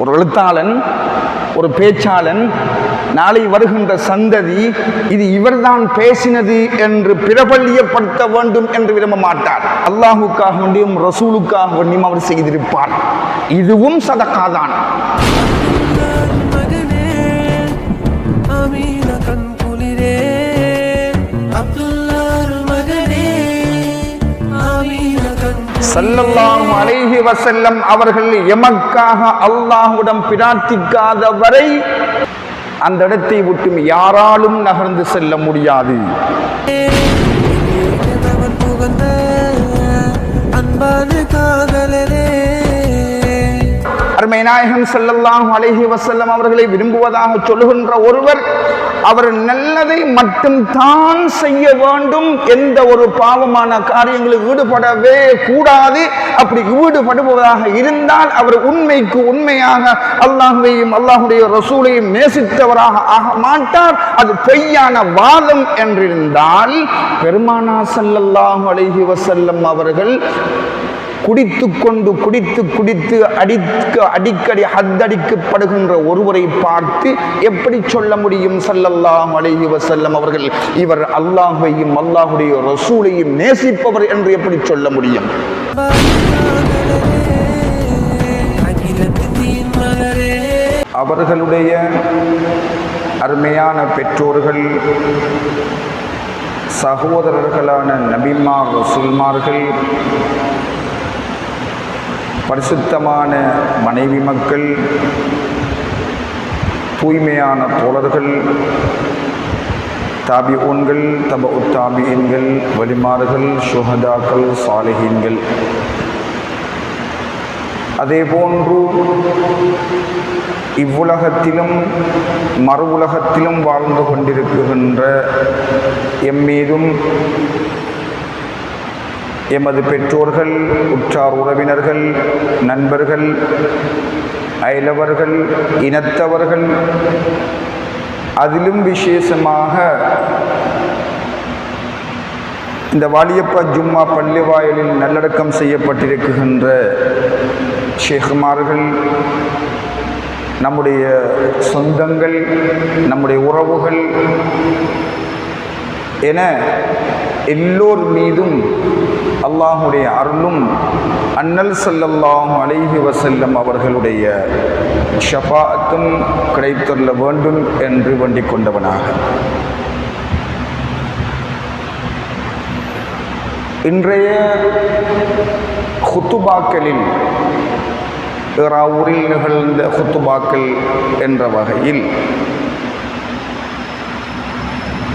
ஒரு எழுத்தாளன் ஒரு பேச்சாளன் நாளை வருகின்ற சந்ததி இது இவர்தான் பேசினது என்று பிரபல்யப்படுத்த வேண்டும் என்று விரும்ப மாட்டார். அல்லாஹுக்காக வேண்டியும் ரசூலுக்காக வேண்டியும் அவர் செய்திருப்பார். இதுவும் சதக்காதான் சல்லல்லாஹு அலைஹி வசல்லம் அவர்கள் எமக்காக அல்லாஹுடன் பிரார்த்திக்காத வரை அந்த இடத்தை விட்டும் யாராலும் நகர்ந்து செல்ல முடியாது. அன்பான காதலரே அருமை நாயகம் செல்லல்லாம் அழகி வசல்லம் அவர்களை விரும்புவதாக சொல்லுகின்ற ஒருவர் அவர் நல்லதை மட்டும் தான் செய்ய வேண்டும் எந்த ஒரு பாவமான காரியங்களில் ஈடுபடவே கூடாது. அப்படி ஈடுபடுவதாக இருந்தால் அவர் உண்மைக்கு உண்மையாக அல்லாஹுவையும் அல்லாஹுடைய ரசூலையும் நேசித்தவராக ஆக மாட்டார். அது பொய்யான வாதம் என்றிருந்தால் பெருமானா செல்லல்லாம் அழகி வசல்லம் அவர்கள் குடித்து கொண்டு குடித்து குடித்து அடிக்க அடிக்கடி ஹத்தடிக்கப்படுகின்ற ஒருவரை பார்த்து எப்படி சொல்ல முடியும்? சல்லல்லாம் அலைஹி வசல்லம் அவர்கள் இவர் அல்லாஹையும் அல்லாஹுடைய ரசூலையும் நேசிப்பவர் என்று எப்படி சொல்ல முடியும்? அவர்களுடைய அருமையான பெற்றோர்கள் சகோதரர்களான நபிமார் ரசூல்மார்கள் பரிசுத்தமான மனைவி மக்கள் தூய்மையான தோழர்கள் தாபிஊன்கள் தப உத்தாபியன்கள் வலிமார்கள் சுஹதாக்கள் சாலிஹீன்கள். அதே போன்று இவ்வுலகத்திலும் மறு உலகத்திலும் வாழ்ந்து கொண்டிருக்கின்ற எம்மீதும் எமது பெற்றோர்கள் உற்றார் உறவினர்கள் நண்பர்கள் அயலவர்கள் இனத்தவர்கள் அதிலும் விசேஷமாக இந்த வாலியப்பா ஜும்மா பள்ளி வாயிலில் நல்லடக்கம் செய்யப்பட்டிருக்கின்ற ஷேகுமார்கள் நம்முடைய சொந்தங்கள் நம்முடைய உறவுகள் என எல்லோர் மீதும் அல்லாஹுடைய அருளும் அன்னல் செல்லல்லாம் அலைஹி வசல்லம் அவர்களுடைய ஷபாத்தும் கிடைத்துள்ள வேண்டும் என்று வண்டிக் கொண்டவனாக. இன்றைய ஹுத்துபாக்களில் ஊரில் நிகழ்ந்த ஹுத்துபாக்கள் என்ற வகையில்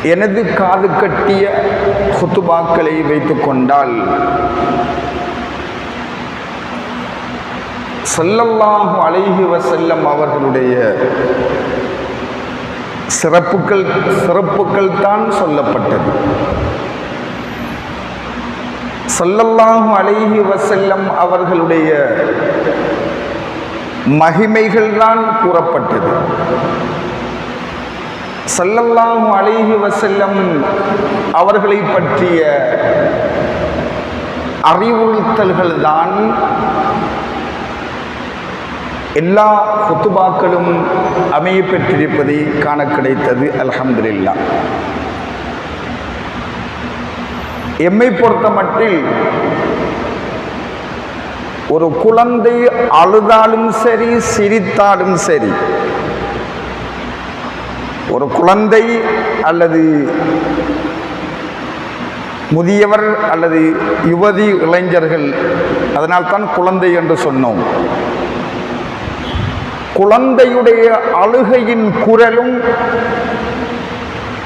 எனது காது கட்டிய குத்துபாக்களை வைத்துக்கொண்டால் கொண்டால் ஸல்லல்லாஹு அலைஹி வஸல்லம் அவர்களுடைய சிறப்புகள் சிறப்புகள் தான் சொல்லப்பட்டது. ஸல்லல்லாஹு அழகி வசல்லம் அவர்களுடைய மகிமைகள் தான் கூறப்பட்டது. ஸல்லல்லாஹு அலைஹி வசல்லம் அவர்களை பற்றிய அறிவுறுத்தல்கள் தான் எல்லா குத்துபாக்களும் அமைய பெற்றிருப்பதை காண கிடைத்தது அலமதுல்லா எம்மை பொறுத்த மட்டில் ஒரு குழந்தை அழுதாலும் சரி சிரித்தாலும் சரி ஒரு குழந்தை அல்லது முதியவர் அல்லது யுவதி இளைஞர்கள் அதனால்தான் குழந்தை என்று சொன்னோம். குழந்தையுடைய அழுகையின் குரலும்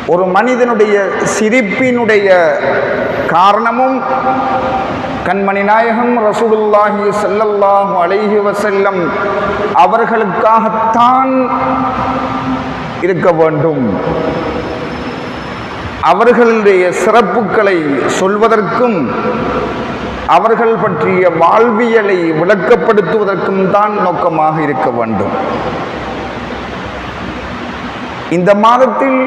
ஒரு மனிதனுடைய சிரிப்பினுடைய காரணமும் கண்மணி நாயகம் ரசூலுல்லாஹி செல்லல்லாஹு அலைஹி வசல்லம் அவர்களுக்காகத்தான் இருக்க வேண்டும். அவர்களுடைய சிறப்புகளை சொல்வதற்கும் அவர்கள் பற்றிய வாழ்வியலை விளக்கப்படுத்துவதற்கும் தான் நோக்கமாக இருக்க வேண்டும். இந்த மாதத்தில்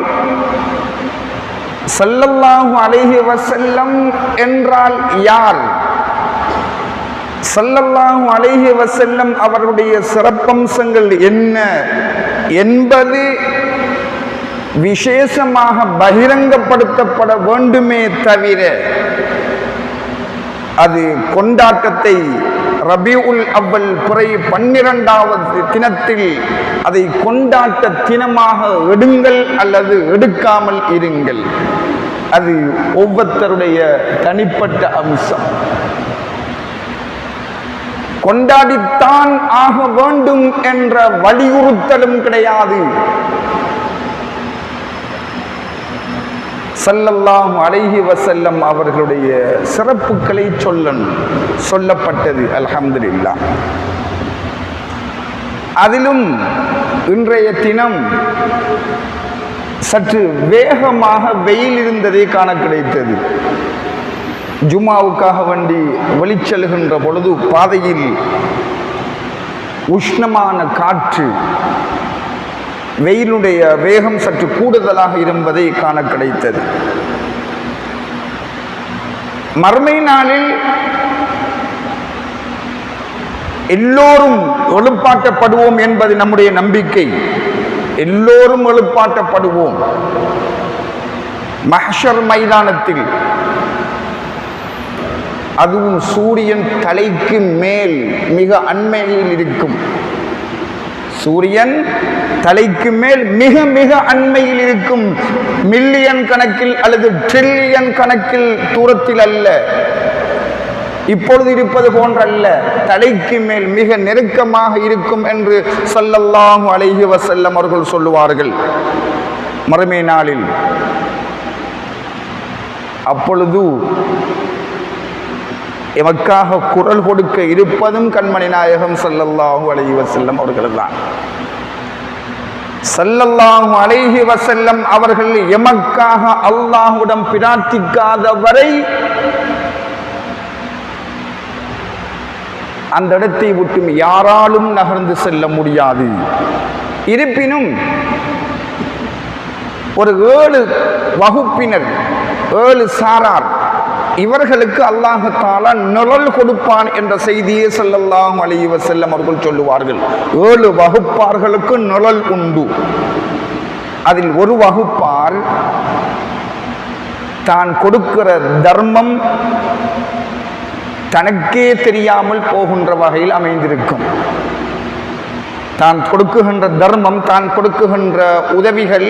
செல்லல்லாஹு அலைஹி வசல்லம் என்றால் யார்? செல்லல்லாஹு அலைஹி வசல்லம் அவர்களுடைய சிறப்பம்சங்கள் என்ன என்பது விசேஷமாக பகிரங்கப்படுத்தப்பட வேண்டுமே தவிர அது கொண்டாட்டத்தை ரபி உல் அவ்வல் குறை பன்னிரண்டாவது தினத்தில் அதை கொண்டாட்ட தினமாக எடுங்கள் அல்லது எடுக்காமல் இருங்கள். அது ஒவ்வொருத்தருடைய தனிப்பட்ட அம்சம். கொண்டாடித்தான் ஆக வேண்டும் என்ற வலியுறுத்தலும் கிடையாது. சல்லல்லாம் அலைஹி வசல்லம் அவர்களுடைய சிறப்புகளை சொல்லணும். சொல்லப்பட்டது அல்ஹம்துலில்லாஹ் அதிலும் இன்றைய தினம் சற்று வேகமாக வெயில் இருந்ததை காண கிடைத்தது. ஜுமாவுக்காக வண்டி வெளிச்செல்கின்ற பொழுது பாதையில் உஷ்ணமான காற்று வெயிலுடைய வேகம் சற்று கூடுதலாக இருப்பதை காண கிடைத்தது. மறுமை நாளில் எல்லோரும் எழுப்பாட்டப்படுவோம் என்பது நம்முடைய நம்பிக்கை. எல்லோரும் எழுப்பாட்டப்படுவோம். மஹர் மைதானத்தில் அதுவும் சூரியன் தலைக்கு மேல் மிக அண்மையில் இருக்கும். சூரியன் தலைக்கு மேல் மிக மிக அண்மையில் இருக்கும் மில்லியன் கணக்கில் அல்லது ட்ரில்லியன் கணக்கில் தூரத்தில் அல்ல. இப்பொழுது இருப்பது போன்றல்ல. தலைக்கு மேல் மிக நெருக்கமாக இருக்கும் என்று சொல்லல்லாம் அலைஹி வசல்லம் அவர்கள் சொல்லுவார்கள். மறுமை நாளில். அப்பொழுது எமக்காக குரல் கொடுக்க இருப்பதும் கண்மணி நாயகம் சல்லல்லாஹு அலைஹி வசல்லம் அவர்கள் தான் சல்லல்லாஹு அலைஹி வசல்லம் அவர்கள் எமக்காக அல்லாஹுடன் பிரார்த்திக்காத வரை அந்த இடத்தை விட்டும் யாராலும் நகர்ந்து செல்ல முடியாது. இருப்பினும் ஒரு ஏழு வகுப்பினர் ஏழு சாரார் இவர்களுக்கு அல்லாஹத்தாலா நிழல் கொடுப்பான் என்ற செய்தியை செல்லல்லாம் அழிவ செல்லம் அவர்கள் சொல்லுவார்கள். ஏழு வகுப்பார்களுக்கு நிழல் உண்டு. அதில் ஒரு வகுப்பார் தான் கொடுக்கிற தர்மம் தனக்கே தெரியாமல் போகின்ற வகையில் அமைந்திருக்கும். தான் கொடுக்குகின்ற தர்மம் தான் கொடுக்குகின்ற உதவிகள்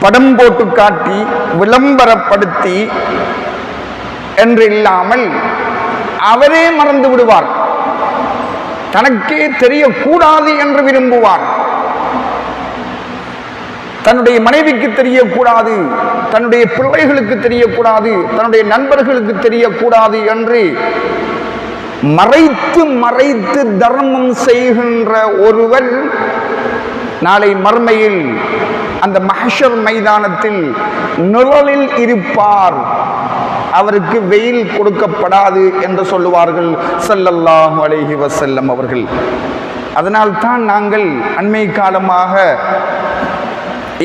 படம் போட்டு காட்டி விளம்பரப்படுத்தி என்று இல்லாமல் அவரே மறந்து விடுவார். தனக்கே தெரியக்கூடாது என்று விரும்புவார். தன்னுடைய மனைவிக்கு தெரியக்கூடாது தன்னுடைய பிள்ளைகளுக்கு தெரியக்கூடாது தன்னுடைய நண்பர்களுக்கு தெரியக்கூடாது என்று மறைத்து மறைத்து தர்மம் செய்கின்ற ஒருவர் நாளை மர்மையில் அந்த மஹஷர் மைதானத்தில் நிழலில் இருப்பார். அவருக்கு வெயில் கொடுக்கப்படாது என்று சொல்லுவார்கள். ஸல்லல்லாஹு அலைஹி வசல்லம் அவர்கள். அதனால் தான் நாங்கள் அண்மை காலமாக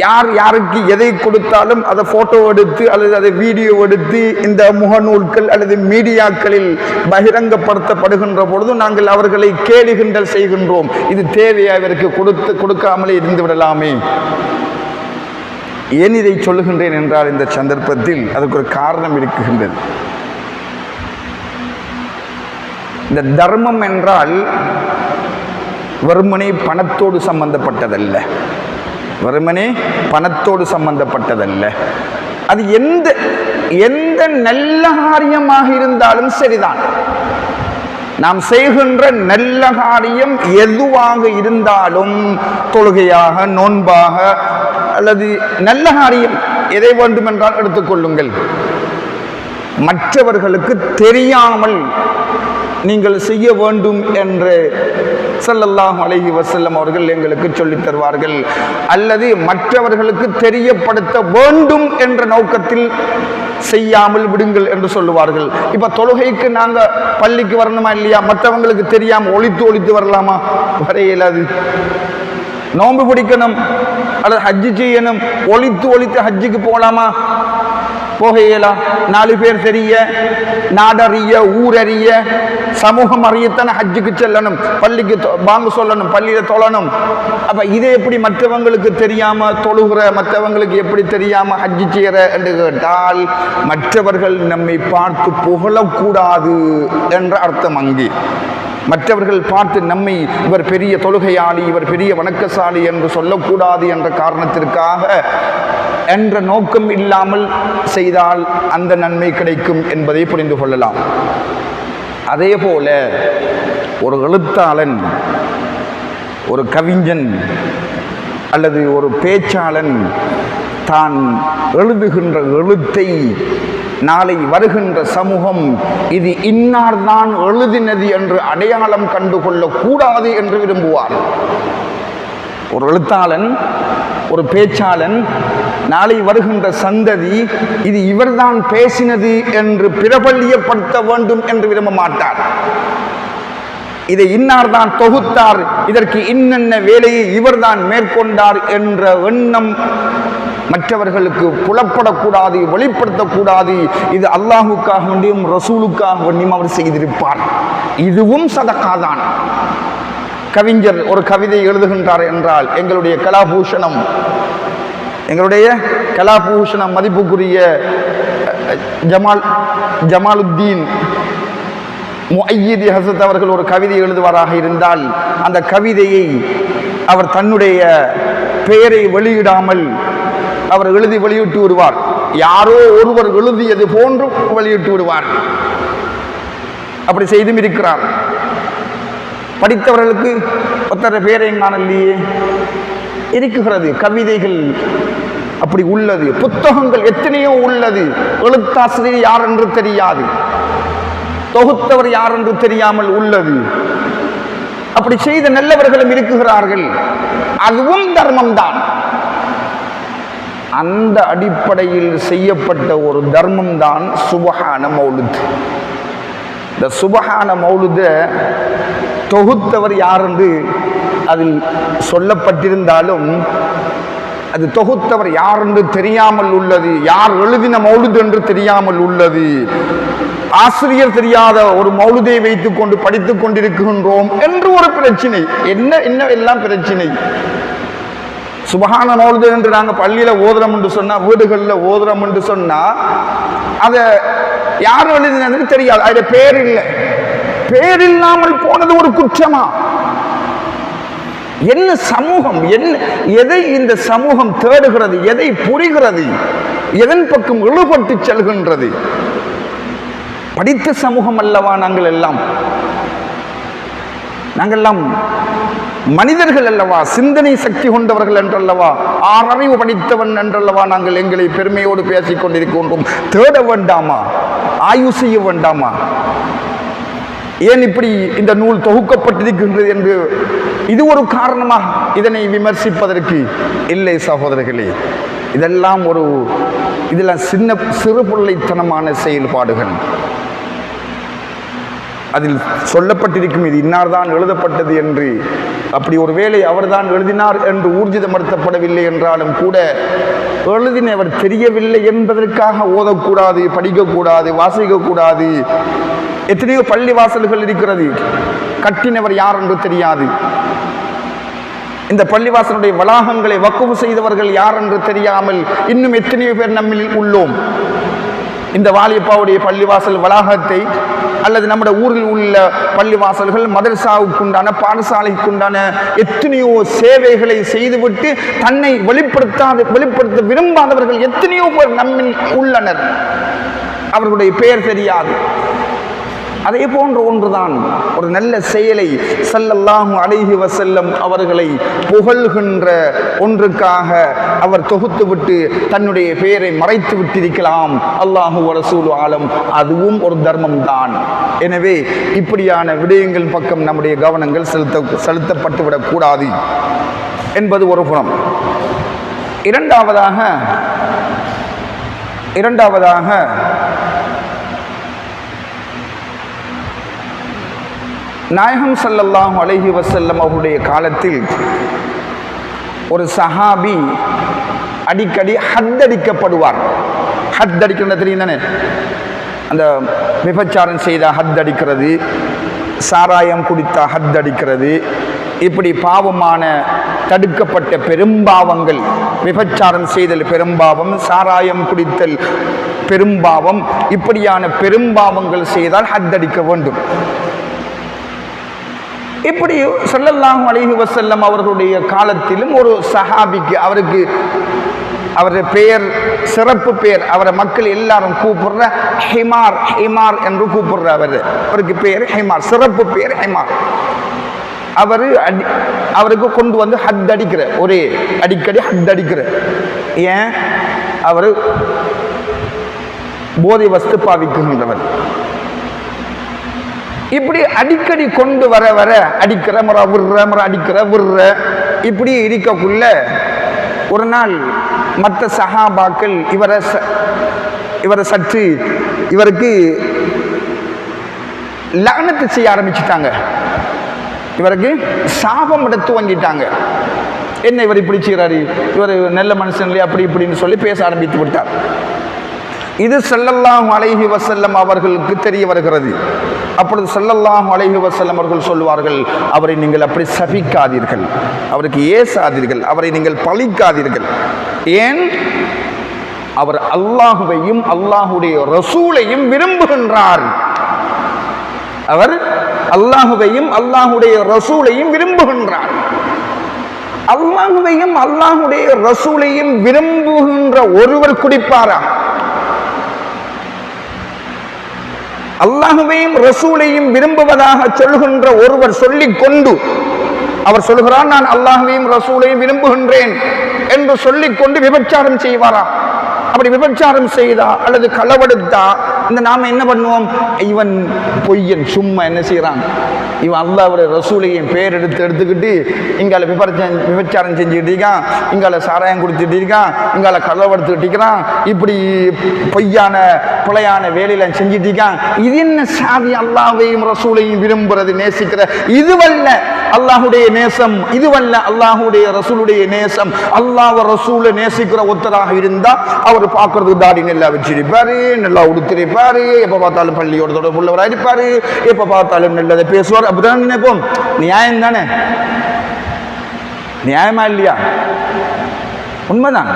யார் யாருக்கு எதை கொடுத்தாலும் அதை போட்டோ எடுத்து அல்லது அதை வீடியோ எடுத்து இந்த முகநூல்கள் அல்லது மீடியாக்களில் பகிரங்கப்படுத்தப்படுகின்ற பொழுது நாங்கள் அவர்களை கேடுகின்றல் செய்கின்றோம். இது தேவையாக அவருக்கு கொடுத்து கொடுக்காமலே இருந்து விடலாமே? ஏன் இதை சொல்லுகின்றேன் என்றால் இந்த சந்தர்ப்பத்தில் அதுக்கு ஒரு காரணம் இருக்குகின்றது. இந்த தர்மம் என்றால் வறுமனை பணத்தோடு சம்பந்தப்பட்டதல்ல. வெறுமனே பணத்தோடு சம்பந்தப்பட்டதல்ல. அது எந்த எந்த நல்ல காரியமாக இருந்தாலும் சரிதான். நாம் செய்கின்ற நல்ல காரியம் எதுவாக இருந்தாலும் தொழுகையாக நோன்பாக அல்லது நல்ல காரியம் எதை வேண்டுமென்றால் எடுத்துக்கொள்ளுங்கள் மற்றவர்களுக்கு தெரியாமல் நீங்கள் செய்ய வேண்டும் என்று சல்லல்லாஹ் அலஹி வசல்லம் அவர்கள் எங்களுக்கு சொல்லித் தருவார்கள். அல்லது மற்றவர்களுக்கு தெரியப்படுத்த வேண்டும் என்ற நோக்கத்தில் செய்யாமல் விடுங்கள் என்று சொல்லுவார்கள். இப்ப தொழுகைக்கு நாங்க பள்ளிக்கு வரணுமா இல்லையா? மற்றவங்களுக்கு தெரியாம ஒழித்து ஒழித்து வரலாமா? வர இயலாது நோன்பு பிடிக்கணும். அல்லது ஹஜ்ஜு செய்யணும். ஒழித்து ஒழித்து ஹஜ்ஜுக்கு போகலாமா போகையலாம் நாலு பேர் தெரிய நாடறிய ஊரறிய சமூகம் அறியத்தானே ஹஜ்ஜுக்கு செல்லணும் பள்ளிக்கு தொ- சொல்லணும் பள்ளியில தொழணும். அப்ப இதை எப்படி மற்றவங்களுக்கு தெரியாம தொழுகிற மற்றவங்களுக்கு எப்படி தெரியாம ஹஜ்ஜு செய்யற என்று கேட்டால் மற்றவர்கள் நம்மை பார்த்து புகழக்கூடாது என்ற அர்த்தம் அங்கே. மற்றவர்கள் பார்த்து நம்மை இவர் பெரிய தொழுகையாளி இவர் பெரிய வணக்கசாலி என்று சொல்லக்கூடாது என்ற காரணத்திற்காக என்ற நோக்கம் இல்லாமல் செய்தால் அந்த நன்மை கிடைக்கும் என்பதை புரிந்து கொள்ளலாம். அதே போல ஒரு எழுத்தாளன் ஒரு கவிஞன் அல்லது ஒரு பேச்சாளன் தான் எழுதுகின்ற எழுத்தை நாளை வருகின்ற சமூகம் இது இன்னார்தான் எழுதினது என்று அடையாளம் கண்டு கொள்ளக்கூடாது என்று விரும்புவார். ஒரு எழுத்தாளன் ஒரு பேச்சாளன் நாளை வருகின்ற சந்ததி இது இவர்தான் பேசினது என்று பிரபல்யப்படுத்த வேண்டும் என்று விரும்ப மாட்டார். இதை இன்னார் தான் தொகுத்தார் இதற்கு இன்னென்ன வேலையை இவர்தான் மேற்கொண்டார் என்ற எண்ணம் மற்றவர்களுக்கு புலப்படக்கூடாது வெளிப்படுத்தக்கூடாது. இது அல்லாஹுக்காக வேண்டியும் ரசூலுக்காக வேண்டியும் அவர் செய்திருப்பார். இதுவும் சதக்காதான் கவிஞர் ஒரு கவிதை எழுதுகின்றார் என்றால் எங்களுடைய கலாபூஷணம் எங்களுடைய கலாபூஷணம் மதிப்புக்குரிய ஜமால் ஜமாலுத்தீன் முஐயீதி ஹசத் அவர்கள் ஒரு கவிதை எழுதுவாராக இருந்தால் அந்த கவிதையை அவர் தன்னுடைய பெயரை வெளியிடாமல் அவர் எழுதி வெளியிட்டு விடுவார். யாரோ ஒருவர் எழுதியது போன்றும் வெளியிட்டு விடுவார். அப்படி செய்தும் இருக்கிறார். படித்தவர்களுக்கு ஒத்தர பேரையும் காணலையே. இருக்குகிறது கவிதைகள் அப்படி உள்ளது. புத்தகங்கள் எத்தனையோ உள்ளது. எழுத்தாசிரியர் யார் என்று தெரியாது. தொகுத்தவர் யார் என்று தெரியாமல் உள்ளது. அப்படி செய்த நல்லவர்களும் இருக்குகிறார்கள் அதுவும் தர்மம்தான். அந்த அடிப்படையில் செய்யப்பட்ட ஒரு தர்மம் தான் சுபஹான மௌலுத். இந்த சுபஹான மௌலுத தொகுத்தவர் யார் என்று அதில் சொல்லப்பட்டிருந்தாலும் அது தொகுத்தவர் யார் என்று தெரியாமல் உள்ளது யார் எழுதின மௌலுது என்று தெரியாமல் உள்ளது. ஆசிரியர் தெரியாத ஒரு மௌலுதை வைத்துக் கொண்டு படித்துக் கொண்டிருக்கின்றோம் என்று ஒரு பிரச்சனை. என்ன என்ன எல்லாம் பிரச்சனை? சுபகான மௌலுது என்று நாங்கள் பள்ளியில் ஓதுறோம் என்று சொன்னா வீடுகளில் ஓதுறோம் என்று சொன்னா அதை யார் எழுதினதுன்னு தெரியாது. அது பேர் இல்லை. பேர் இல்லாமல் போனது ஒரு குற்றமா? என்ன சமூகம்? என்ன எதை இந்த சமூகம் தேடுகிறது? எதை புரிகிறது? எதன் பக்கம் இழுபட்டு செல்கின்றது? படித்த சமூகம் அல்லவா நாங்கள் எல்லாம்? நாங்கள் எல்லாம் மனிதர்கள் அல்லவா சிந்தனை சக்தி கொண்டவர்கள் என்றல்லவா ஆறறிவு படித்தவன் என்றல்லவா நாங்கள் எங்களை பெருமையோடு பேசிக் கொண்டிருக்கின்றோம். தேட வேண்டாமா? ஆய்வு செய்ய வேண்டாமா? ஏன் இப்படி இந்த நூல் தொகுக்கப்பட்டிருக்கின்றது என்று இது ஒரு காரணமா இதனை விமர்சிப்பதற்கு? இல்லை சகோதரர்களே இதெல்லாம் ஒரு இதெல்லாம் சின்ன சிறு பிள்ளைத்தனமான செயல்பாடுகள். அதில் சொல்லப்பட்டிருக்கும் இது இன்னார்தான் எழுதப்பட்டது என்று. அப்படி ஒரு வேளை அவர்தான் எழுதினார் என்று ஊர்ஜிதப்படுத்தப்படவில்லை என்றாலும் கூட எழுதினவர் தெரியவில்லை என்பதற்காக ஓதக்கூடாது படிக்கக்கூடாது வாசிக்கக்கூடாது. எத்தனையோ பள்ளி வாசல்கள் இருக்கிறது கட்டினவர் யார் என்று தெரியாது. இந்த பள்ளிவாசலுடைய வளாகங்களை வக்குவு செய்தவர்கள் யார் என்று தெரியாமல் இன்னும் எத்தனையோ பேர் நம்மில் உள்ளோம். இந்த வாலியப்பாவுடைய பள்ளிவாசல் வளாகத்தை அல்லது நம்முடைய ஊரில் உள்ள பள்ளிவாசல்கள் மதரசாவுக்குண்டான பாடசாலைக்குண்டான எத்தனையோ சேவைகளை செய்துவிட்டு தன்னை வெளிப்படுத்தாத வெளிப்படுத்த விரும்பாதவர்கள் எத்தனையோ பேர் நம்மில் உள்ளனர். அவர்களுடைய பெயர் தெரியாது. அதே போன்ற ஒன்றுதான் ஒரு நல்ல செயலை ஸல்லல்லாஹு அழகி வசல்லம் அவர்களை புகழ்கின்ற ஒன்றுக்காக அவர் தொகுத்துவிட்டு தன்னுடைய பெயரை மறைத்து விட்டிருக்கலாம். அல்லாஹு ரசூல் ஆலம். அதுவும் ஒரு தர்மம் தான் எனவே இப்படியான விடயங்கள் பக்கம் நம்முடைய கவனங்கள் செலுத்த செலுத்தப்பட்டு விடக்கூடாது என்பது ஒரு புறம் இரண்டாவதாக இரண்டாவதாக நாயகம் ஸல்லல்லாஹு அலஹி வசல்லம் அவருடைய காலத்தில் ஒரு சஹாபி அடிக்கடி ஹத்தடிக்கப்படுவார். ஹத் அடிக்கணும் தெரியும் தானே? அந்த விபச்சாரம் செய்த ஹத் அடிக்கிறது சாராயம் குடித்தா ஹத் அடிக்கிறது இப்படி பாவமான தடுக்கப்பட்ட பெரும்பாவங்கள் விபச்சாரம் செய்தல் பெரும்பாவம் சாராயம் குடித்தல் பெரும்பாவம் இப்படியான பெரும்பாவங்கள் செய்தால் ஹத் அடிக்க வேண்டும். இப்படி ஸல்லல்லாஹு அழகி வசல்லம் அவர்களுடைய காலத்திலும் ஒரு சஹாபிக்கு அவருக்கு அவருடைய பெயர் சிறப்பு பெயர் அவரை மக்கள் எல்லாரும் கூப்பிடுற ஹிமார் ஹிமார் என்று கூப்பிடுற அவர். அவருக்கு பெயர் ஹிமார் சிறப்பு பெயர் ஹிமார். அவர் அடி அவருக்கு கொண்டு வந்து ஹத் அடிக்கிற ஒரே அடிக்கடி ஹத் அடிக்கிற. ஏன்? அவர் போதை வஸ்து பாவிக்குகின்றவர் இப்படி அடிக்கடி கொண்டு வர வர அடிக்கிற முறை விடுற முறை அடிக்கிற விடுற இப்படி இருக்கக்குள்ள ஒரு நாள் மற்ற சஹாபாக்கள் இவரை ச- இவரை சற்று இவருக்கு லக்னத்தை செய்ய ஆரம்பிச்சிட்டாங்க. இவருக்கு சாபம் விட துவங்கிட்டாங்க என்ன இவர் இப்படி செய்கிறாரு இவர் நல்ல மனுஷன் இல்லையா? அப்படி இப்படின்னு சொல்லி பேச ஆரம்பித்து விட்டார். இது செல்லல்லாம் அலைஹி வசல்லம் அவர்களுக்கு தெரிய வருகிறது. அப்பொழுது செல்லல்லாம் அலைஹி வசல்லம் அவர்கள் சொல்லுவார்கள் அவரை நீங்கள் அப்படி சபிக்காதீர்கள். அவருக்கு ஏசாதீர்கள் அவரை நீங்கள் பழிக்காதீர்கள். ஏன்? அவர் அல்லாஹுவையும் அல்லாஹுடைய ரசூலையும் விரும்புகின்றார். அவர் அல்லாஹுவையும் அல்லாஹுடைய ரசூலையும் விரும்புகின்றார். அல்லாஹுவையும் அல்லாஹுடைய ரசூலையும் விரும்புகின்ற ஒருவர் குடிப்பாரா? அல்லாஹுவையும் ரசூலையும் விரும்புவதாக சொல்கின்ற ஒருவர் சொல்லிக் கொண்டு அவர் சொல்கிறார் நான் அல்லாஹுவையும் ரசூலையும் விரும்புகின்றேன் என்று சொல்லிக் கொண்டு விபச்சாரம் செய்வாரா? அப்படி விபச்சாரம் செய்தா அல்லது களவெடுத்தா? இந்த நாம என்ன பண்ணுவோம்? இவன் பொய்யன் சும்மா என்ன செய்கிறான் இவன் அல்லாவுடைய ரசூலையும் பேர் எடுத்து எடுத்துக்கிட்டு இங்கால விபரச்சம் விபச்சாரம் செஞ்சுக்கிட்டு இருக்கான். இங்கால சாராயம் குடிச்சிட்டு இருக்கான். இங்கால களவெடுத்துக்கிட்டு இருக்கிறான். இப்படி பொய்யான பிழையான வேலையில செஞ்சுட்டு இருக்கான். இது என்ன சாதி அல்லாவையும் ரசூலையும் விரும்புறது நேசிக்கிற? இதுவல்ல அல்லாஹுடைய நேசம். இதுவல்ல அல்லாஹுடைய ரசூலுடைய நேசம். அல்லாஹ் ரசூலை நேசிக்கிற ஒருத்தராக இருந்தா அவர் பார்க்கறதுக்கு தாடி நல்லா வச்சிருப்பாரு நல்லா உடுத்திருப்பார். எப்ப பார்த்தாலும் பள்ளியோட தொடர்பு உள்ளவராக இருப்பாரு. எப்ப பார்த்தாலும் நல்லதை பேசுவார். அப்படிதான் நினைப்போம். நியாயம் தானே? நியாயமா இல்லையா? உண்மைதான்.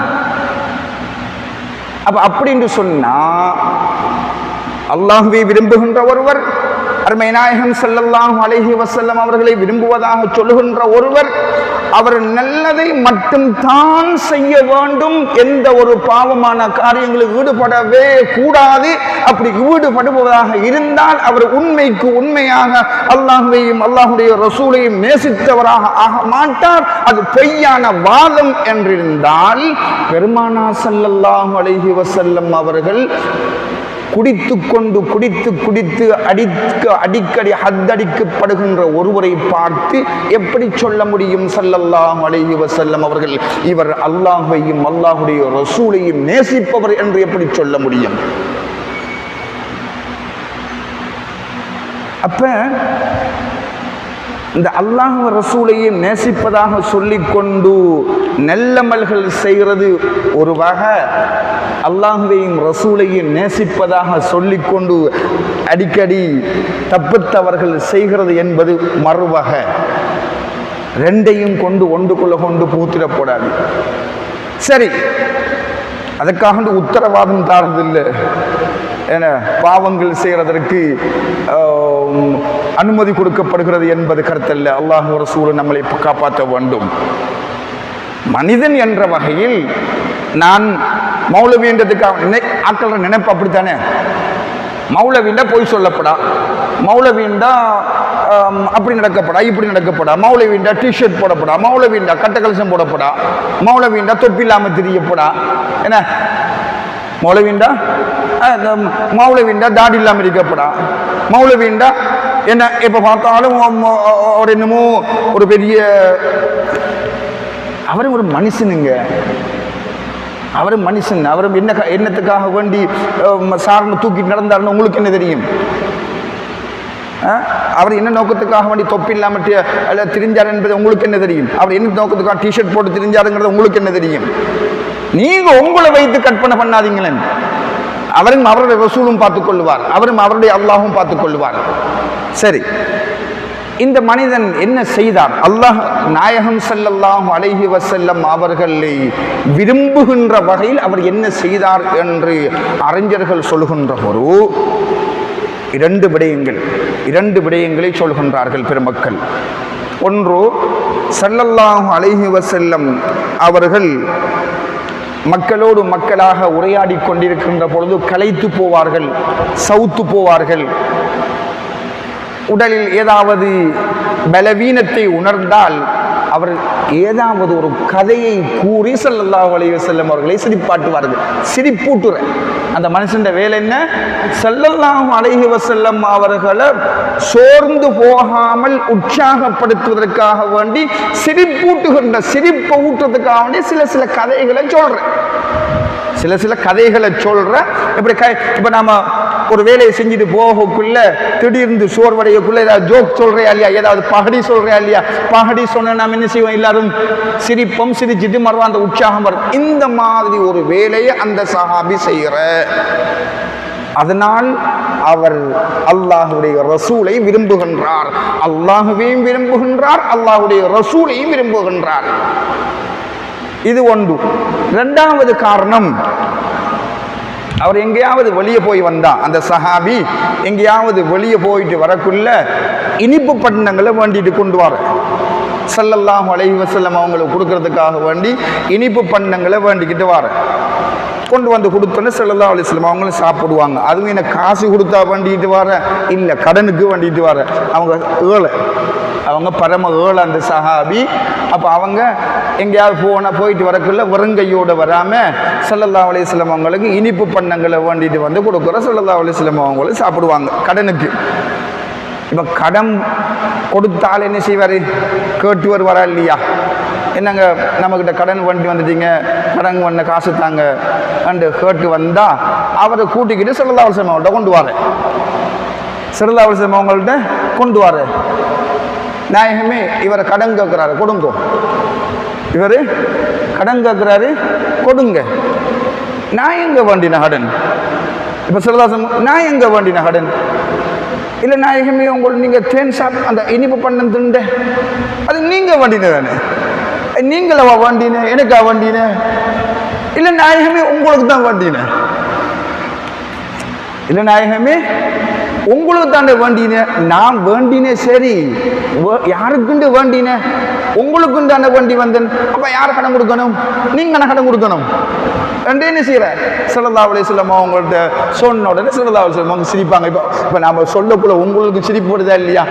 அப்ப அப்படின்னு சொன்னா அல்லாஹுவை விரும்புகின்ற ஒருவர் அருமை நாயகம் அழகி அலைஹி வஸல்லம் அவர்களை விரும்புவதாக சொல்லுகின்ற ஒருவர் அவர் நல்லதை மட்டும் தான் செய்ய வேண்டும். எந்த ஒரு பாவமான காரியங்களில் ஈடுபடவே கூடாது. அப்படி ஈடுபடுவதாக இருந்தால் அவர் உண்மைக்கு உண்மையாக அல்லாஹுவையும் அல்லாஹுடைய ரசூலையும் நேசித்தவராக ஆக மாட்டார். அது பொய்யான வாதம் என்றிருந்தால் பெருமானா செல்லல்லாம் அழகி வசல்லம் அவர்கள் குடித்து கொண்டு குடித்து குடித்து அடிக்க அடிக்கடி ஹத்தடிக்கப்படுகின்ற ஒருவரை பார்த்து எப்படி சொல்ல முடியும்? சல்லல்லாஹ் அலைஹி வசல்லம் அவர்கள் இவர் அல்லாஹையும் அல்லாஹுடைய ரசூலையும் நேசிப்பவர் என்று எப்படி சொல்ல முடியும்? அப்ப இந்த அல்லாஹ் ரசூலையும் நேசிப்பதாக சொல்லிக்கொண்டு நல்லமல்கள் செய்கிறது ஒரு வகை. அல்லாஹுவையும் ரசூலையும் நேசிப்பதாக சொல்லிக்கொண்டு அடிக்கடி தப்புத்தவர்கள் செய்கிறது என்பது மறுவகை. ரெண்டையும் கொண்டு ஒன்றுக்குள்ள கொண்டு பூத்திடப்படாது சரி அதுக்காக உத்தரவாதம் தாரதில்லை. என பாவங்கள் செய்கிறதற்கு அனுமதி கொடுக்கப்படுகிறது என்பது கருத்தல்ல. அல்லாஹ் ரசூல் நம்மளை காப்பாற்ற வேண்டும். மனிதன் என்ற வகையில் நான் மௌலவின்றதுக்காக நினை ஆக்கள் நினைப்பு அப்படித்தானே? மௌலவிண்டா பொய் சொல்லப்படா. மௌலவின்டா அப்படி நடக்கப்படா இப்படி நடக்கப்படா. மௌலவின்டா டிஷர்ட் போடப்படா. மௌலவிண்டா கட்டக்கலசம் போடப்படா. மௌலவின்டா தொப்பி இல்லாமல் திரியப்படா. என்ன? மௌலவின்டா மௌலவின்டா தாடி இல்லாமல் இருக்கப்படா. மௌலவின்டா என்ன இப்போ பார்த்தாலும் ஒரு என்னமோ ஒரு பெரிய அவரும் ஒரு மனுஷனுங்க. அவரும் மனுஷன். அவரும் என்ன என்னத்துக்காக வேண்டி அஹ், சாரணை தூக்கிட்டு நடந்தாருன்னு உங்களுக்கு என்ன தெரியும்? அவர் என்ன நோக்கத்துக்காக வேண்டி தொப்பி இல்லாமல் திரிஞ்சார் என்பது உங்களுக்கு என்ன தெரியும்? அவர் என்ன நோக்கத்துக்காக டிஷர்ட் போட்டு திரிஞ்சாருங்கிறது உங்களுக்கு என்ன தெரியும்? நீங்க உங்களை வைத்து கற்பனை பண்ணாதீங்களேன் அவரும் அவருடைய ரசூலும் பார்த்துக் கொள்வார் அவரும் அவருடைய அல்லாஹும் பார்த்துக் கொள்வார் சரி. இந்த மனிதன் என்ன செய்தார்? அல்லாஹ் நாயகம் செல்லல்லாம் அழகி வசல்லம் அவர்களை விரும்புகின்ற வகையில் அவர் என்ன செய்தார் என்று அறிஞர்கள் சொல்கின்ற ஒரு இரண்டு விடயங்கள் இரண்டு விடயங்களை சொல்கின்றார்கள் பெருமக்கள். ஒன்று செல்லல்லாம் அழகி வசல்லம் அவர்கள் மக்களோடு மக்களாக உரையாடி கொண்டிருக்கின்ற பொழுது களைத்து போவார்கள் சவுத்து போவார்கள். உடலில் ஏதாவது பலவீனத்தை உணர்ந்தால் அவர் ஏதாவது ஒரு கதையை கூறி ஸல்லல்லாஹு அலைய செல்லம் அவர்களை சிரிப்பாட்டுவார்கள். சிரிப்பூட்டுற அந்த மனுஷன் வேலை என்ன? செல்லல்லாம் அலைஹி வஸல்லம் அவர்களை சோர்ந்து போகாமல் உற்சாகப்படுத்துவதற்காக வேண்டி சிரிப்பூட்டுகின்ற சிரிப்பை ஊட்டுறதுக்காக வேண்டி சில சில கதைகளை சொல்றேன். சில சில கதைகளை சொல்ற. இப்படி க இப்போ நாம ஒரு வேலையை செஞ்சுட்டு போகக்குள்ள திடீர்னு சோர்வடையக்குள்ள ஏதாவது ஜோக் சொல்றியா இல்லையா? ஏதாவது பகடி சொல்றியா இல்லையா? பகடி சொன்ன நாம் என்ன செய்வோம்? எல்லாரும் சிரிப்போம் சிரிச்சிட்டு மறுவா அந்த உற்சாகம் வரும். இந்த மாதிரி ஒரு வேலையை அந்த சஹாபி செய்கிற அதனால் அவர் அல்லாஹுடைய ரசூலை விரும்புகின்றார். அல்லாஹுவையும் விரும்புகின்றார் அல்லாஹுடைய ரசூலையும் விரும்புகின்றார். இது ஒன்று. இரண்டாவது காரணம் அவர் எங்கேயாவது வெளியே போய் வந்தா அந்த சஹாபி எங்கேயாவது வெளியே போயிட்டு வரக்குள்ள இனிப்பு பட்டணங்களை வேண்டிட்டு கொண்டு வர. ஸல்லல்லாஹு அலைஹி வஸல்லம் அவங்களுக்கு கொடுக்கறதுக்காக வேண்டி இனிப்பு பண்டங்களை வேண்டிக்கிட்டு வர. கொண்டு வந்து கொடுத்தோன்னே செல்லல்லா அலைஹி அவங்களும் சாப்பிடுவாங்க. அதுவும் எனக்கு காசு கொடுத்தா வேண்டிட்டு வர இல்லை கடனுக்கு வேண்டிட்டு வர அவங்க ஏழை. அவங்க பரம ஏழு அந்த சஹாபி. அப்போ அவங்க எங்கேயாவது போனால் போயிட்டு வரக்குள்ள வெறுங்கையோடு வராமல் சல்லல்லா அலைஹி அவங்களுக்கு இனிப்பு பண்ணங்களை வேண்டிட்டு வந்து கொடுக்குற சல்லல்லா அலைஹி வஸல்லம் அவங்களும் சாப்பிடுவாங்க கடனுக்கு. இப்போ கடன் கொடுத்தால் என்ன செய்வார்? கேட்டு வருவாரா இல்லையா? என்னங்க நம்மக்கிட்ட கடன் வண்டி வந்துட்டீங்க? கடன் வண்ண காசு தாங்க. அண்டு கேட்டு வந்தால் அவரை கூட்டிக்கிட்டு சிறந்தாவல் அவங்கள்ட்ட கொண்டு வாரு சிறந்தாவல் அவங்கள்ட்ட கொண்டு வாரு நாயகமே இவரை கடன் கேட்குறாரு கொடுங்கோ. இவர் கடன் கேட்குறாரு கொடுங்க. நான் எங்க வேண்டின கடன்? இப்போ சிலதாசம் நான் எங்க வேண்டின கடன்? இல்லை நாயகமே உங்களுக்கு நீங்கள் தேன் சாப் அந்த இனிப்பு பண்ணதுண்டு அது நீங்கள் வேண்டின தானே? நீங்களவா வேண்டின? எனக்கா வேண்டின? இல்லை நாயகமே உங்களுக்கு தான் வேண்டின? இல்லை நாயகமே உங்களுக்கு தாண்ட வேண்டின நான் வேண்டினே சரி. யாருக்குண்டு வேண்டின? உங்களுக்கும் தானே வேண்டி வந்தேன். அப்ப யார் கடன் கொடுக்கணும்? நீங்க கடன் கொடுக்கணும். ரெண்டு என்ன செய்யற? சிலதா அலி அவங்கள்ட்ட சொன்ன உடனே சிலதா அலி அவங்க சிரிப்பாங்க. இப்போ இப்போ நாம சொல்லக்குள்ள உங்களுக்கு சிரிப்பு வருதா இல்லையா?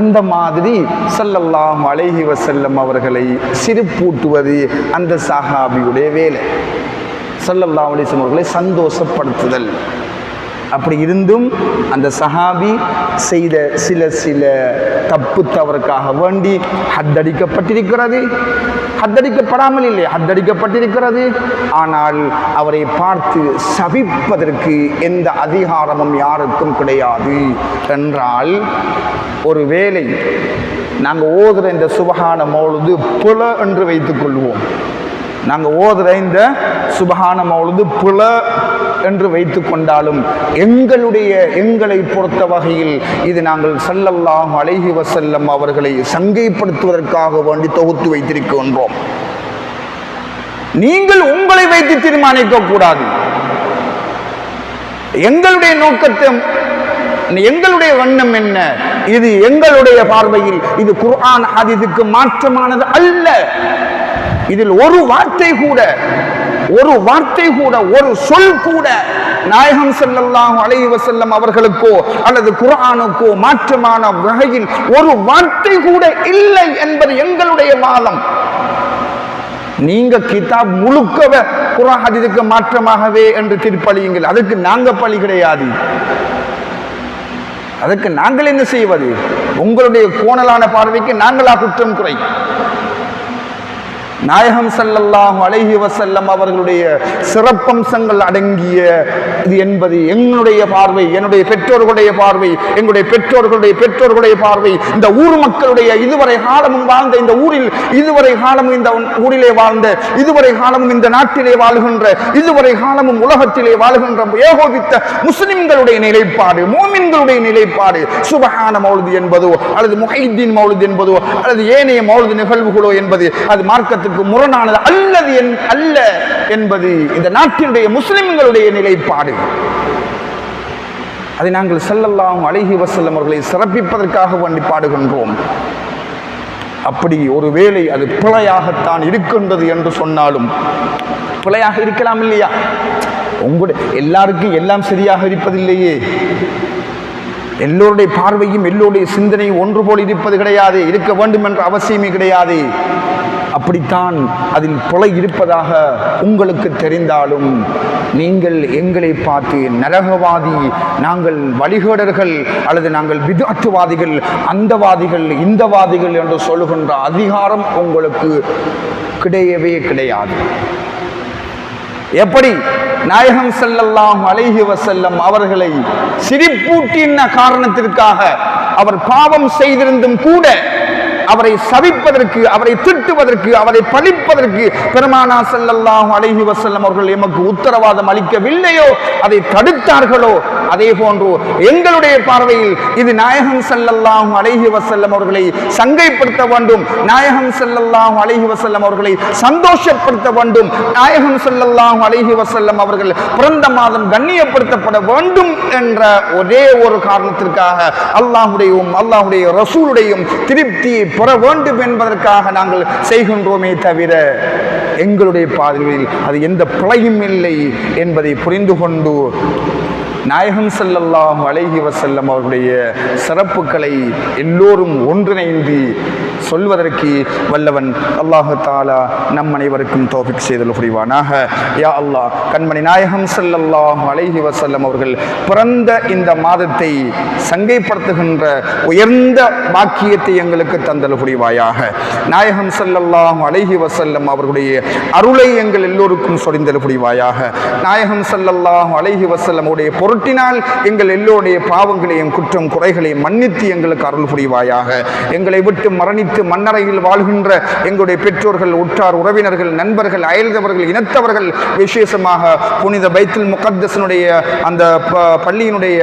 அந்த மாதிரி செல்லல்லாம் அழகி வசல்லம் அவர்களை சிரிப்பூட்டுவது அந்த சஹாபியுடைய வேலை. செல்லல்லாம் அலைஹி வஸல்லம் அவர்களை சந்தோஷப்படுத்துதல். அப்படி இருந்தும் அந்த சஹாபி செய்த சில சில தப்பு தவறுக்காக வேண்டி ஹத்தடிக்கப்பட்டிருக்கிறது. ஹத்தடிக்கப்படாமல் இல்லை ஹத்தடிக்கப்பட்டிருக்கிறது. ஆனால் அவரை பார்த்து சபிப்பதற்கு எந்த அதிகாரமும் யாருக்கும் கிடையாது என்றால் ஒரு வேளை நாங்கள் ஓதுற இந்த சுபகான மோழுது புல என்று வைத்துக் கொள்வோம். நாங்கள் ஓதுற இந்த சுபகான மௌலுது புல என்று வைத்து கொண்டாலும் எங்களுடைய எங்களை பொறுத்த வகையில் இது நாங்கள் செல்லல்லாம் அழகி வசல்லம் அவர்களை சங்கைப்படுத்துவதற்காக வேண்டி தொகுத்து வைத்திருக்கின்றோம். நீங்கள் உங்களை வைத்து தீர்மானிக்க கூடாது. எங்களுடைய நோக்கத்தை எங்களுடைய வண்ணம் என்ன? இது எங்களுடைய பார்வையில் இது குர்ஆன் அது இதுக்கு மாற்றமானது அல்ல. இதில் ஒரு வார்த்தை கூட ஒரு வார்த்தை கூட ஒரு சொல் கூட நாயகம் ஸல்லல்லாஹு அலைவ செல்லம் அவர்களுக்கோ அல்லது குரானுக்கோ மாற்றமான வகையில் ஒரு வார்த்தை கூட இல்லை என்பது எங்களுடைய வாதம். நீங்க கிதாப் முழுக்கவ குரான் ஹதீஸுக்கு மாற்றமாகவே என்று தீர்ப்பளியுங்கள். அதுக்கு நாங்க பழி கிடையாது. அதுக்கு நாங்கள் என்ன செய்வது? உங்களுடைய கோணலான பார்வைக்கு நாங்களா குற்றம் குறை. நாயகம் ஸல்லல்லாஹு அலைஹி வசல்லம் அவர்களுடைய சிறப்பம்சங்கள் அடங்கிய இது என்பது எங்களுடைய பார்வை என்னுடைய பெற்றோர்களுடைய பார்வை எங்களுடைய பெற்றோர்களுடைய பெற்றோர்களுடைய பார்வை. இந்த ஊர் மக்களுடைய இதுவரை காலமும் வாழ்ந்த இந்த ஊரில் இதுவரை காலமும் இந்த ஊரிலே வாழ்ந்த இதுவரை காலமும் இந்த நாட்டிலே வாழ்கின்ற இதுவரை காலமும் உலகத்திலே வாழ்கின்ற ஏகோபித்த முஸ்லிம்களுடைய நிலைப்பாடு மோமின்களுடைய நிலைப்பாடு. சுபஹான மௌலது என்பதோ அல்லது முஹைதீன் மௌலது என்பதோ அல்லது ஏனைய மௌலது நிகழ்வுகளோ என்பது அது மார்க்கத்துக்கு முரணானது அல்லது என்- அல்ல என்பது இந்த நாட்டினுடைய முஸ்லிம்களுடைய நிலைப்பாடு. அதை நாங்கள் செல்லல்லாம் அழகி வசல்லம் அவர்களை சிறப்பிப்பதற்காக வேண்டி பாடுகின்றோம். அப்படி ஒருவேளை அது பிழையாகத்தான் இருக்கின்றது என்று சொன்னாலும் பிழையாக இருக்கலாம் இல்லையா? உங்களுடைய எல்லாருக்கும் எல்லாம் சரியாக இருப்பதில்லையே. எல்லோருடைய பார்வையும் எல்லோருடைய சிந்தனையும் ஒன்று போல் இருப்பது கிடையாது இருக்க வேண்டும் என்ற அவசியமே கிடையாது. அப்படித்தான் அதில் பிழை இருப்பதாக உங்களுக்கு தெரிந்தாலும் நீங்கள் எங்களை பார்த்து நரகவாதி நாங்கள் வழிகேடர்கள் அல்லது நாங்கள் விதாட்டுவாதிகள் அந்தவாதிகள் இந்தவாதிகள் என்று சொல்லுகின்ற அதிகாரம் உங்களுக்கு கிடையவே கிடையாது. எப்படி நாயகம் செல்லல்லாம் அலைகிவ செல்லம் அவர்களை சிரிப்பூட்டின காரணத்திற்காக அவர் பாவம் செய்திருந்தும் கூட அவரை சபிப்பதற்கு அவரை திட்டுவதற்கு அவரை பழிப்பதற்கு பெருமானா செல்லல்லாம் அழகி வசல்லம் அவர்கள் எமக்கு உத்தரவாதம் அளிக்கவில்லையோ? அதை தடுத்தார்களோ? அதே போன்று எங்களுடைய பார்வையில் இது நாயகம் செல்லல்லாம் அழகி வசல்லம் அவர்களை சங்கைப்படுத்த வேண்டும். நாயகம் செல்லல்லாம் அழகி வசல்லம் அவர்களை சந்தோஷப்படுத்த வேண்டும். நாயகம் செல்லல்லாம் அழகி வசல்லம் அவர்கள் பிறந்த மாதம் கண்ணியப்படுத்தப்பட வேண்டும் என்ற ஒரே ஒரு காரணத்திற்காக அல்லாஹுடையும் அல்லாஹுடைய ரசூலுடையும் திருப்தியை பெற வேண்டும் என்பதற்காக நாங்கள் செய்கின்றோமே தவிர எங்களுடைய பார்வையில் அது எந்த பிழையும் இல்லை என்பதை புரிந்து கொண்டு நாயகம் செல்லல்லாம் அலைஹி வஸல்லம் அவர்களுடைய சிறப்புகளை எல்லோரும் ஒன்றிணைந்து சொல்வதற்கு வல்லவன் அல்லாஹு தாலா நம் அனைவருக்கும் தோபிக் செய்தல் புரிவானாக. யா அல்லாஹ் கண்மணி நாயகம் செல்லல்லாஹ் அலைஹி வசல்லம் அவர்கள் பிறந்த இந்த மாதத்தை சங்கைப்படுத்துகின்ற உயர்ந்த பாக்கியத்தை எங்களுக்கு தந்தல் புரிவாயாக. நாயகம் ஸல்லல்லாஹு அலைஹி வசல்லம் அவர்களுடைய அருளை எங்கள் எல்லோருக்கும் சொரிந்தல் புரிவாயாக. நாயகம் ஸல்லல்லாஹு அலைஹி வஸல்லம் உடைய பொருட்டினால் எங்கள் எல்லோருடைய பாவங்களையும் குற்றம் குறைகளையும் மன்னித்து எங்களுக்கு அருள் புரிவாயாக. எங்களை விட்டு மரணித்து இன்றைக்கு மண்ணறையில் வாழ்கின்ற எங்களுடைய பெற்றோர்கள் உற்றார் உறவினர்கள் நண்பர்கள் அயல்தவர்கள் இனத்தவர்கள் விசேஷமாக புனித பைத்தில் முகத்தசனுடைய அந்த பள்ளியினுடைய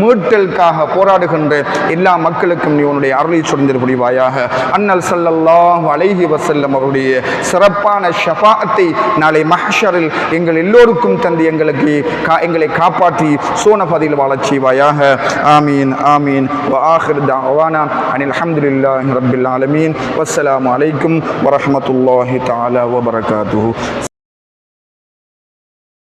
மீட்டலுக்காக போராடுகின்ற எல்லா மக்களுக்கும் நீ உன்னுடைய அருளை சொரிந்திரு புரிவாயாக. அண்ணல் சல்லல்லாஹ் அலைஹி வசல்லம் அவருடைய சிறப்பான ஷபாத்தை நாளை மஹஷரில் எங்கள் எல்லோருக்கும் தந்து எங்களுக்கு கா எங்களை காப்பாற்றி சோனபதியில் வாழச் செய்வாயாக. ஆமீன் ஆமீன். வ ஆஹிர் தாவானா அனில் العالمين والسلام عليكم ورحمة الله تعالى وبركاته